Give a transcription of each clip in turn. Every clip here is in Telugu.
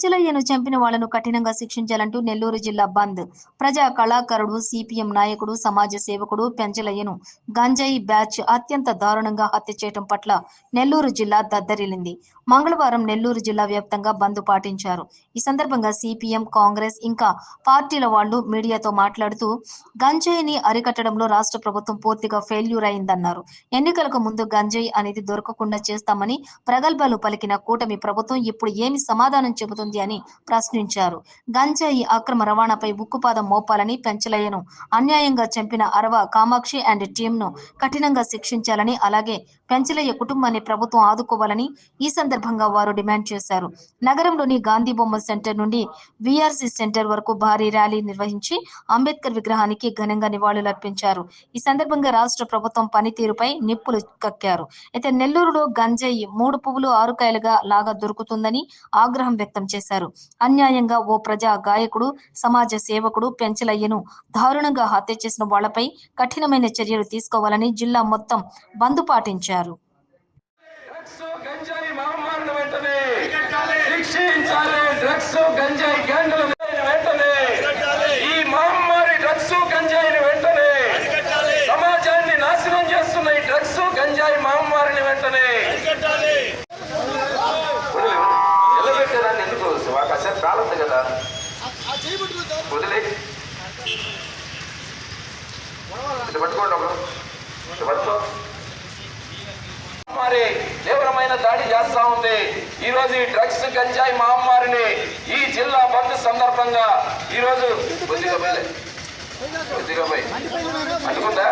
పెంచలయ్యను చంపిన వాళ్ళను కఠినంగా శిక్షించాలంటూ నెల్లూరు జిల్లా బంద్. ప్రజా కళాకారుడు సిపిఎం నాయకుడు సమాజ సేవకుడు పెంచలయ్యను గంజాయి బ్యాచ్ అత్యంత దారుణంగా హత్య చేయడం పట్ల నెల్లూరు జిల్లా దద్దరిల్లింది. మంగళవారం నెల్లూరు జిల్లా వ్యాప్తంగా బంద్ పాటించారు. ఈ సందర్భంగా సిపిఎం కాంగ్రెస్ ఇంకా పార్టీల వాళ్ళు మీడియాతో మాట్లాడుతూ గంజాయిని అరికట్టడంలో రాష్ట్ర ప్రభుత్వం పూర్తిగా ఫెయిల్యూర్ అయిందన్నారు. ఎన్నికలకు ముందు గంజాయి అనేది దొరకకుండా చేస్తామని ప్రగల్భాలు పలికిన కూటమి ప్రభుత్వం ఇప్పుడు ఏమి సమాధానం చెబుతుంది అని ప్రశ్నించారు. గంజాయి అక్రమ రవాణాపై ఉక్కుపాదం మోపాలని పెంచలయ్యను అన్యాయంగా చంపిన అరవ కామాక్షి అండ్ టీంను కఠినంగా శిక్షించాలని అలాగే పెంచలయ్య కుటుంబాన్ని ప్రభుత్వం ఆదుకోవాలని ఈ సందర్భంగా వారు డిమాండ్ చేశారు. నగరంలోని గాంధీ బొమ్మ సెంటర్ నుండి విఆర్సి సెంటర్ వరకు భారీ ర్యాలీ నిర్వహించి అంబేద్కర్ విగ్రహానికి ఘనంగా నివాళులర్పించారు. ఈ సందర్భంగా రాష్ట్ర ప్రభుత్వం పనితీరుపై నిప్పులు కక్కారు. అయితే నెల్లూరులో గంజాయి మూడు పువ్వులు ఆరు కాయలుగా లాగా దొరుకుతుందని ఆగ్రహం వ్యక్తం చేశారు. అన్యాయంగా ఓ ప్రజా గాయకుడు సమాజ సేవకుడు పెంచలయ్యను దారుణంగా హత్య చేసిన వాళ్ళపై కఠినమైన చర్యలు తీసుకోవాలని జిల్లా మొత్తం బంద్ పాటించారు డ్రగ్స్ గంజాయి మహమ్మారిని వెంటనే శిక్షించాలి డ్రగ్స్ గంజాయి వెంటనే. ఈ మహమ్మారి డ్రగ్స్ గంజాయిని వెంటనే. సమాజాన్ని నాశనం చేస్తున్న ఈ డ్రగ్స్ గంజాయి మహమ్మారిని వెంటనే. నిలబెట్టేదాన్ని ఎందుకు కాసేపు కాలదు కదా. వదిలే. పట్టుకోండి ఒకరు పట్టుకో. మహమ్మారి తీవ్రమైన దాడి చేస్తా ఉంది. ఈ రోజు ఈ డ్రగ్స్ గంజాయి మహమ్మారిని ఈ జిల్లా బంద్ సందర్భంగా ఈ రోజు కొద్దిగా కొద్దిగా పోయి అనుకుందా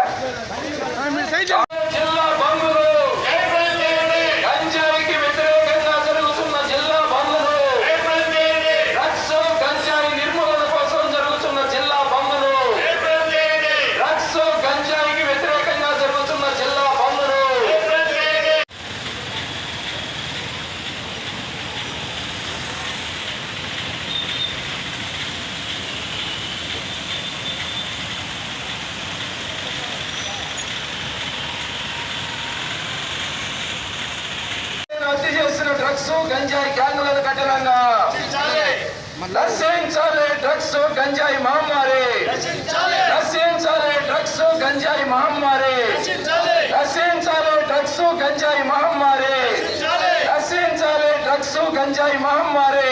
గంజాయి మహమ్మారి నశించాలి డ్రగ్స్ గంజాయి మహమ్మారి నశించాలి డ్రగ్స్ గంజాయి మహమ్మారి నశించాలి డ్రగ్స్ గంజాయి మహమ్మారి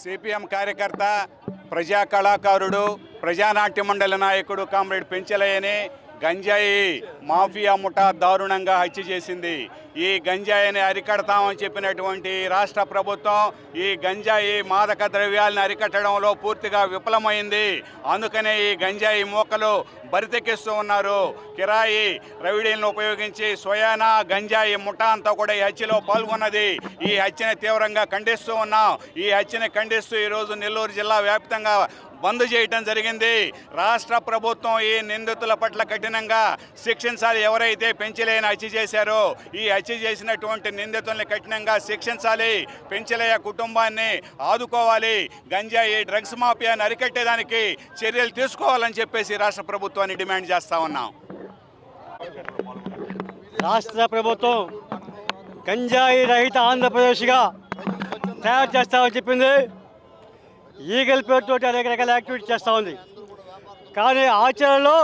సిపిఎం కార్యకర్త ప్రజా కళాకారుడు ప్రజానాట్య మండలి నాయకుడు కామ్రేడ్ పెంచలయ్యని గంజాయి మాఫియా ముఠా దారుణంగా హత్య చేసింది. ఈ గంజాయిని అరికడతామని చెప్పినటువంటి రాష్ట్ర ప్రభుత్వం ఈ గంజాయి మాదక ద్రవ్యాలను అరికట్టడంలో పూర్తిగా విఫలమైంది. అందుకనే ఈ గంజాయి మూకలు బరితెక్కిస్తూ ఉన్నారు. కిరాయి రవిడీలను ఉపయోగించి స్వయానా గంజాయి ముఠా అంతా కూడా ఈ హత్యలో పాల్గొన్నది. ఈ హత్యని తీవ్రంగా ఖండిస్తూ ఉన్నాం. ఈ హత్యని ఖండిస్తూ ఈరోజు నెల్లూరు జిల్లా వ్యాప్తంగా బంద్ చేయటం జరిగింది. రాష్ట్ర ప్రభుత్వం ఈ నిందితుల పట్ల కఠినంగా శిక్షించాలి. ఎవరైతే పెంచలేని హత్య చేశారో ఈ హత్య చేసినటువంటి నిందితుల్ని కఠినంగా శిక్షించాలి. పెంచలేయ కుటుంబాన్ని ఆదుకోవాలి. గంజాయి డ్రగ్స్ మాఫియాని అరికట్టేదానికి చర్యలు తీసుకోవాలని చెప్పేసి రాష్ట్ర ప్రభుత్వాన్ని డిమాండ్ చేస్తా ఉన్నాం. రాష్ట్ర ప్రభుత్వం గంజాయి రహిత ఆంధ్రప్రదేశ్గా తయారు చేస్తామని చెప్పింది. ఈగల్ పేరుతో అనేక రకాల యాక్టివిటీ చేస్తూ ఉంది. కానీ ఆచరణలో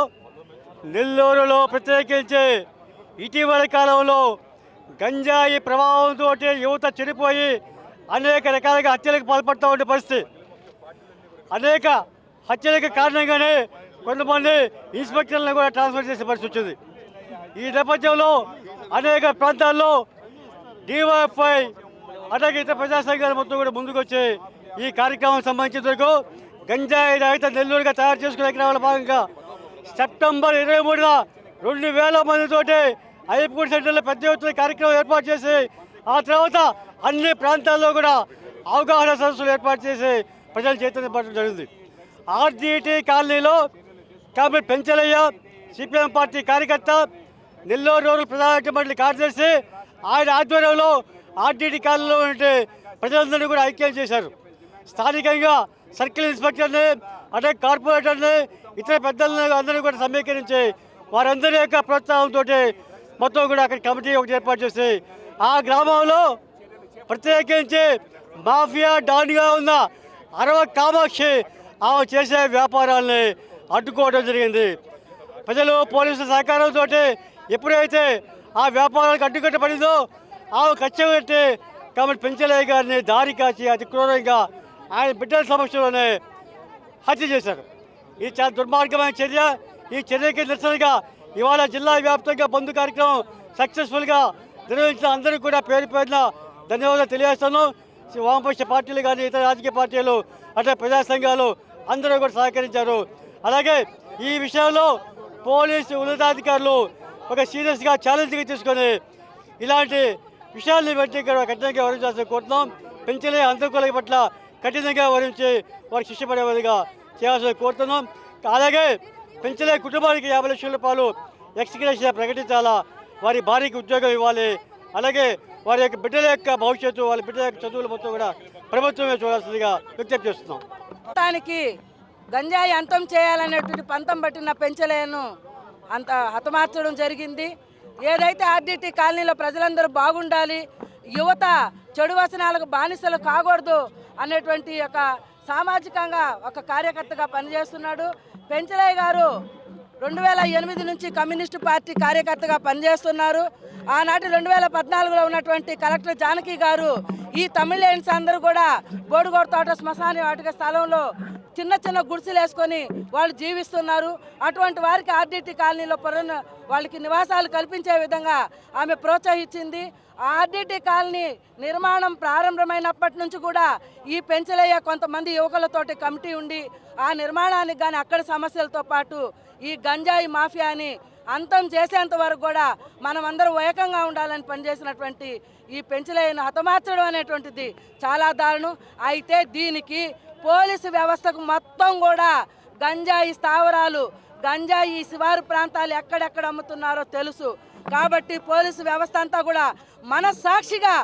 నెల్లూరులో ప్రత్యేకించి ఇటీవల కాలంలో గంజాయి ప్రభావంతో యువత చెడిపోయి అనేక రకాలుగా హత్యలకు పాల్పడుతూ ఉండే పరిస్థితి. అనేక హత్యలకు కారణంగానే కొంతమంది ఇన్స్పెక్టర్లను కూడా ట్రాన్స్ఫర్ చేసే పరిస్థితి వచ్చింది. ఈ నేపథ్యంలో అనేక ప్రాంతాల్లో డివైఎఫ్ఐ అలాగే ఇతర ప్రజా సంఘాలు మొత్తం కూడా ముందుకు ఈ కార్యక్రమం సంబంధించినందుకు గంజాయి రహిత నెల్లూరుగా తయారు చేసుకునే కార్యక్రమాల భాగంగా సెప్టెంబర్ ఇరవై మూడున రెండు వేల మందితోటి అయ్యప్పగుడి సెంటర్లో పెద్ద ఎత్తున కార్యక్రమం ఏర్పాటు చేసి ఆ తర్వాత అన్ని ప్రాంతాల్లో కూడా అవగాహన సదస్సులు ఏర్పాటు చేసి ప్రజలు పట్టడం జరిగింది. ఆర్జీటీ కాలనీలో కాబట్టి పెంచలయ్య సిపిఎం పార్టీ కార్యకర్త నెల్లూరు రూరల్ ప్రధాన మండలి కార్యదర్శి ఆయన ఆధ్వర్యంలో ఆర్టీటీ కాలనీలో ఉంటే ప్రజలందరినీ కూడా ఐక్యం చేశారు. స్థానికంగా సర్కిల్ ఇన్స్పెక్టర్ని అంటే కార్పొరేటర్ని ఇతర పెద్దలను అందరినీ కూడా సమీకరించి వారందరి యొక్క ప్రోత్సాహంతో మొత్తం కూడా అక్కడ కమిటీ ఒకటి ఏర్పాటు చేసి ఆ గ్రామంలో ప్రత్యేకించి మాఫియా డాన్గా ఉన్న అరవ కామాక్షి ఆమె చేసే వ్యాపారాల్ని అడ్డుకోవడం జరిగింది. ప్రజలు పోలీసుల సహకారంతో ఎప్పుడైతే ఆ వ్యాపారాలకు అడ్డుకట్టబడిందో ఆమె కచ్చబెట్టి కాబట్టి పెంచలే గారిని దారి కాచి అతి క్రూరంగా ఆయన బిడ్డల సమక్షంలోనే హత్య చేశారు. ఇది చాలా దుర్మార్గమైన చర్య ఈ చర్యకి నిరసనగా ఇవాళ జిల్లా వ్యాప్తంగా బంధు కార్యక్రమం సక్సెస్ఫుల్గా నిర్వహించిన అందరికీ కూడా పేరు పేరున ధన్యవాదాలు తెలియజేస్తాను. వామపక్ష పార్టీలు కానీ ఇతర రాజకీయ పార్టీలు అట్లా ప్రజా సంఘాలు అందరూ కూడా సహకరించారు. అలాగే ఈ విషయంలో పోలీసు ఉన్నతాధికారులు ఒక సీరియస్గా ఛాలెంజ్గా తీసుకొని ఇలాంటి విషయాన్ని బట్టి కఠినంగా వివరించాల్సి కోరుతున్నాం. పెంచలే అంతకుల పట్ల కఠినంగా వరించి వారికి శిక్ష పడే విధంగా చేయాల్సి కోరుతున్నాం. అలాగే పెంచలే కుటుంబానికి యాభై లక్షల రూపాయలు ఎక్స్గ్రేషియా ప్రకటించాలా వారి భార్యకి ఉద్యోగం ఇవ్వాలి. అలాగే వారి యొక్క బిడ్డల యొక్క భవిష్యత్తు వారి బిడ్డల యొక్క చదువుల మొత్తం కూడా ప్రభుత్వమే చూడాల్సిందిగా విజ్ఞప్తి చేస్తున్నాం. మొత్తానికి గంజాయి అంతం చేయాలనేటువంటి పంతం పట్టిన పెంచలేను. అంత హతమార్చడం జరిగింది. ఏదైతే ఆర్డిటి కాలనీలో ప్రజలందరూ బాగుండాలి యువత చెడు వసనాలకు బానిసలు కాకూడదు అనేటువంటి ఒక సామాజికంగా ఒక కార్యకర్తగా పనిచేస్తున్నాడు. పెంచలయ్య గారు రెండు వేల ఎనిమిది నుంచి కమ్యూనిస్టు పార్టీ కార్యకర్తగా పనిచేస్తున్నారు. ఆనాటి రెండు వేల పద్నాలుగులో ఉన్నటువంటి కలెక్టర్ జానకి గారు ఈ తమిళియన్స్ అందరూ కూడా బోడుగోడు తోట శ్మశాన వాటిక స్థలంలో చిన్న చిన్న గుడిసెలు వేసుకొని వాళ్ళు జీవిస్తున్నారు. అటువంటి వారికి ఆర్డీటీ కాలనీలో పురణ వాళ్ళకి నివాసాలు కల్పించే విధంగా ఆమె ప్రోత్సహించింది. ఆర్డీటీ కాలనీ నిర్మాణం ప్రారంభమైనప్పటి నుంచి కూడా ఈ పెంచలయ్య కొంతమంది యువకులతోటి కమిటీ ఉండి ఆ నిర్మాణానికి కానీ అక్కడ సమస్యలతో పాటు ఈ గంజాయి మాఫియాని అంతం చేసేంత వరకు కూడా మనం అందరం ఏకంగా ఉండాలని పనిచేసినటువంటి ఈ పెంచలేని హతమార్చడం అనేటువంటిది చాలా దారుణం. అయితే దీనికి పోలీసు వ్యవస్థకు మొత్తం కూడా గంజాయి స్థావరాలు గంజాయి శివారు ప్రాంతాలు ఎక్కడెక్కడ అమ్ముతున్నారో తెలుసు. కాబట్టి పోలీసు వ్యవస్థ అంతా కూడా మనస్సాక్షిగా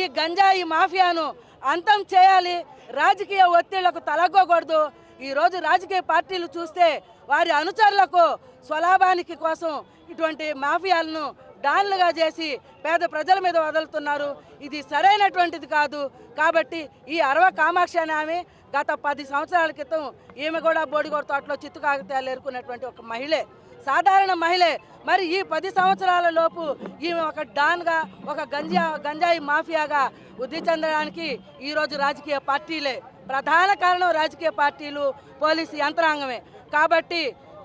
ఈ గంజాయి మాఫియాను అంతం చేయాలి. రాజకీయ ఒత్తిళ్ళకు తలగ్గకూడదు. ఈరోజు రాజకీయ పార్టీలు చూస్తే వారి అనుచరులకు స్వలాభానికి కోసం ఇటువంటి మాఫియాలను డాన్లుగా చేసి పేద ప్రజల మీద వదులుతున్నారు. ఇది సరైనటువంటిది కాదు. కాబట్టి ఈ అరవ కామాక్షి అనే ఆమె గత పది సంవత్సరాల క్రితం ఈమె కూడా బోడిగోడ తోటలో చిత్తు కాగితాలు ఎరుకున్నటువంటి ఒక మహిళే. సాధారణ మహిళే. మరి ఈ పది సంవత్సరాల లోపు ఈమె ఒక డాన్గా ఒక గంజా గంజాయి మాఫియాగా వృద్ధి చెందడానికి ఈరోజు రాజకీయ పార్టీలే. ప్రధాన కారణం రాజకీయ పార్టీలు పోలీసు యంత్రాంగమే. కాబట్టి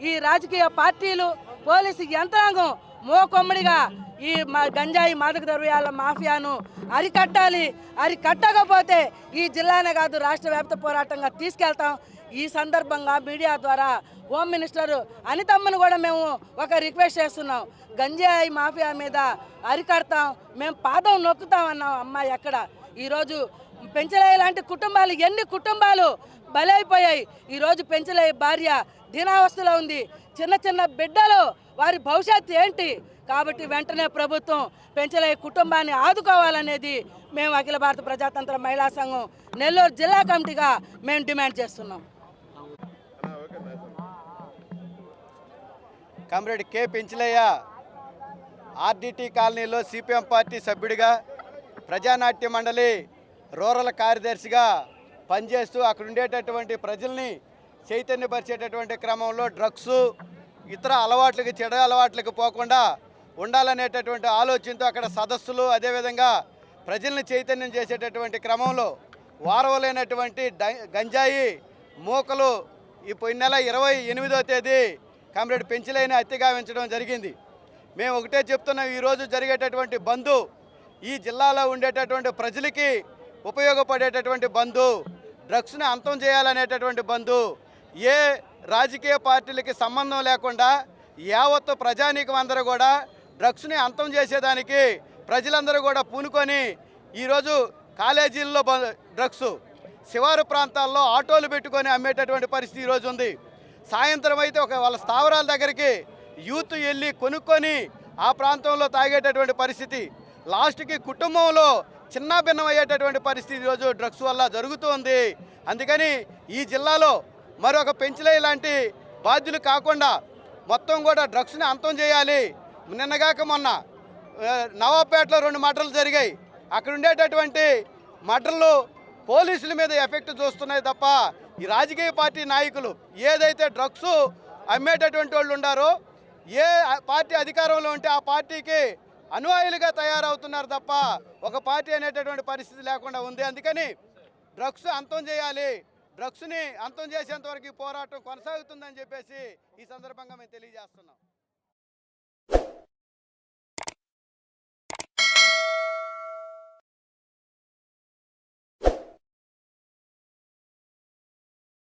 ఈ రాజకీయ పార్టీలు పోలీసు యంత్రాంగం మోకొమ్మడిగా ఈ మా గంజాయి మాదక ద్రవ్యాల మాఫియాను అరికట్టాలి అరికట్టకపోతే ఈ జిల్లానే కాదు రాష్ట్ర వ్యాప్త పోరాటంగా తీసుకెళ్తాం. ఈ సందర్భంగా మీడియా ద్వారా హోమ్ మినిస్టర్ అనితమ్మను కూడా మేము ఒక రిక్వెస్ట్ చేస్తున్నాం. గంజాయి మాఫియా మీద అరికడతాం మేము పాదం నొక్కుతాం అన్నాం అమ్మాయి ఎక్కడ ఈరోజు పెంచలయ్య లాంటి కుటుంబాలు ఎన్ని కుటుంబాలు బలైపోయాయి. ఈరోజు పెంచలయ్య భార్య దీనావస్థలో ఉంది. చిన్న చిన్న బిడ్డలు వారి భవిష్యత్తు ఏంటి? కాబట్టి వెంటనే ప్రభుత్వం పెంచలయ్య కుటుంబాన్ని ఆదుకోవాలనేది మేము అఖిల భారత ప్రజాతంత్ర మహిళా సంఘం నెల్లూరు జిల్లా కమిటీగా మేము డిమాండ్ చేస్తున్నాం. Comrade K Penchalaiah. ఆర్డీటీ కాలనీలో సిపిఎం పార్టీ సభ్యుడిగా ప్రజానాట్య మండలి రూరల్ కార్యదర్శిగా పనిచేస్తూ అక్కడ ఉండేటటువంటి ప్రజల్ని చైతన్యపరిచేటటువంటి క్రమంలో డ్రగ్స్ ఇతర అలవాట్లకి చెడు అలవాట్లకు పోకుండా ఉండాలనేటటువంటి ఆలోచనతో అక్కడ సదస్సులు అదేవిధంగా ప్రజల్ని చైతన్యం చేసేటటువంటి క్రమంలో వారవలేనటువంటి డ- గంజాయి మూకలు ఈ పోయిన నెల ఇరవై ఎనిమిదో తేదీ కామ్రేడ్ పెంచిలైన హత్య జరిగింది. మేము ఒకటే చెప్తున్నాం ఈరోజు జరిగేటటువంటి బంధు ఈ జిల్లాలో ఉండేటటువంటి ప్రజలకి ఉపయోగపడేటటువంటి బంధు డ్రగ్స్ని అంతం చేయాలనేటటువంటి బంధు ఏ రాజకీయ పార్టీలకి సంబంధం లేకుండా యావత్తు ప్రజానీకం అందరూ కూడా డ్రగ్స్ని అంతం చేసేదానికి ప్రజలందరూ కూడా పూనుకొని ఈరోజు కాలేజీల్లో బ- డ్రగ్స్ శివారు ప్రాంతాల్లో ఆటోలు పెట్టుకొని అమ్మేటటువంటి పరిస్థితి ఈరోజు ఉంది. సాయంత్రం అయితే ఒక వాళ్ళ స్థావరాల దగ్గరికి యూత్ వెళ్ళి కొనుక్కొని ఆ ప్రాంతంలో తాగేటటువంటి పరిస్థితి. లాస్ట్కి కుటుంబంలో చిన్న భిన్నం అయ్యేటటువంటి పరిస్థితి ఈరోజు డ్రగ్స్ వల్ల జరుగుతోంది. అందుకని ఈ జిల్లాలో మరొక పెంచలే లాంటి బాధ్యులు కాకుండా మొత్తం కూడా డ్రగ్స్ని అంతం చేయాలి. నిన్నగాక మొన్న నవాబ్పేటలో నవాబేటలో రెండు మటర్లు జరిగాయి. అక్కడ ఉండేటటువంటి మటర్లు పోలీసుల మీద ఎఫెక్ట్ చూస్తున్నాయి తప్ప ఈ రాజకీయ పార్టీ నాయకులు ఏదైతే డ్రగ్స్ అమ్మేటటువంటి వాళ్ళు ఉండారో ఏ పార్టీ అధికారంలో ఉంటే ఆ పార్టీకి అనుయాయులుగా తయారవుతున్నారు తప్ప ఒక పార్టీ అనేటటువంటి పరిస్థితి లేకుండా ఉంది. అందుకని డ్రగ్స్ అంతం చేయాలి. డ్రగ్స్ని అంతం చేసేంత వరకు ఈ పోరాటం కొనసాగుతుందని చెప్పేసి ఈ సందర్భంగా మేము తెలియజేస్తున్నాం.